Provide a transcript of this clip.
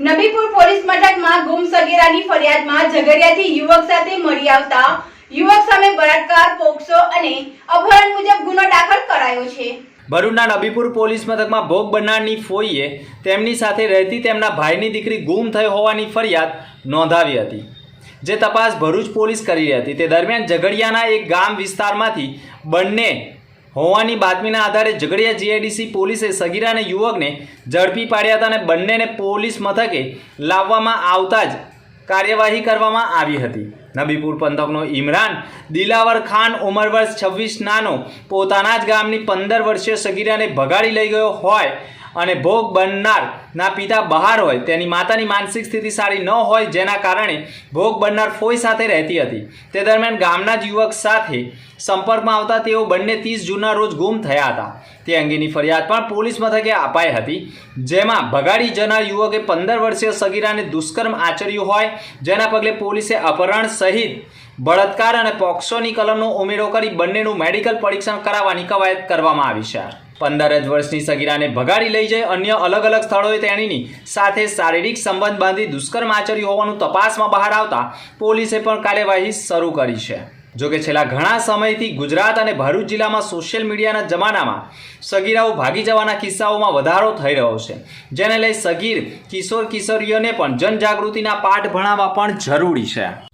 Nabipur police મથકમાં ગુમ સગીરાની ફરિયાદમાં ઝઘડિયાથી યુવક સાથે મળી આવતા યુવક સામે બળાત્કાર, પોક્સો અને અપહરણ મુજબ ગુનો દાખલ કરાયો છે. ભરૂચના નબીપુર પોલીસ મથકમાં ભોગ બનનારની ફોઈએ તેમની સાથે રહેતી તેમના ભાઈની દીકરી ગુમ થઈ હોવાની ફરિયાદ નોંધાવી હતી. જે તપાસ ભરૂચ પોલીસ કરી રહી હતી. તે દરમિયાન ઝઘડિયાના એક ગામ વિસ્તારમાંથી બંને હોવાની બાતમીના આધારે ઝઘડિયા જીઆઈડીસી પોલીસે સગીરાને યુવકને ઝડપી પાડ્યા હતા અને બંનેને પોલીસ મથકે લાવવામાં આવતા જ કાર્યવાહી કરવામાં આવી હતી. નબીપુર પંથકનો ઇમરાન દિલાવર ખાન ઉંમર વર્ષ છવ્વીસ નાનો પોતાના જ ગામની પંદર વર્ષીય સગીરાને ભગાડી લઈ ગયો હોય અને ભોગ બનનાર ના પિતા બહાર હોય, તેની માતાની માનસિક સ્થિતિ સારી ન હોય જેના કારણે ભોગ બનનાર ફોઈ સાથે રહેતી હતી. તે દરમિયાન ગામના જ યુવક સાથે સંપર્કમાં આવતા તેઓ બંને ત્રીસ જૂનના રોજ ગુમ થયા હતા. તે અંગેની ફરિયાદ પણ પોલીસ મથકે અપાઈ હતી. જેમાં ભગાડી જનાર યુવકે પંદર વર્ષીય સગીરાને દુષ્કર્મ આચર્યું હોય, જેના પગલે પોલીસે અપહરણ સહિત બળાત્કાર અને પોક્સોની કલમનો ઉમેરો કરી બંનેનું મેડિકલ પરીક્ષણ કરાવવાની કવાયત કરવામાં આવી છે. પંદર જ વર્ષની સગીરાને ભગાડી લઈ જઈ અન્ય અલગ અલગ સ્થળોએ તેણીની સાથે શારીરિક સંબંધ બાંધી દુષ્કર્મ આચર્યું હોવાનું તપાસમાં બહાર આવતા પોલીસે પણ કાર્યવાહી શરૂ કરી છે. જોકે છેલ્લા ઘણા સમયથી ગુજરાત અને ભરૂચ જિલ્લામાં સોશિયલ મીડિયાના જમાનામાં સગીરાઓ ભાગી જવાના કિસ્સાઓમાં વધારો થઈ રહ્યો છે. જેને લઈ સગીર, કિશોર કિશોરીઓને પણ જનજાગૃતિના પાઠ ભણાવવા પણ જરૂરી છે.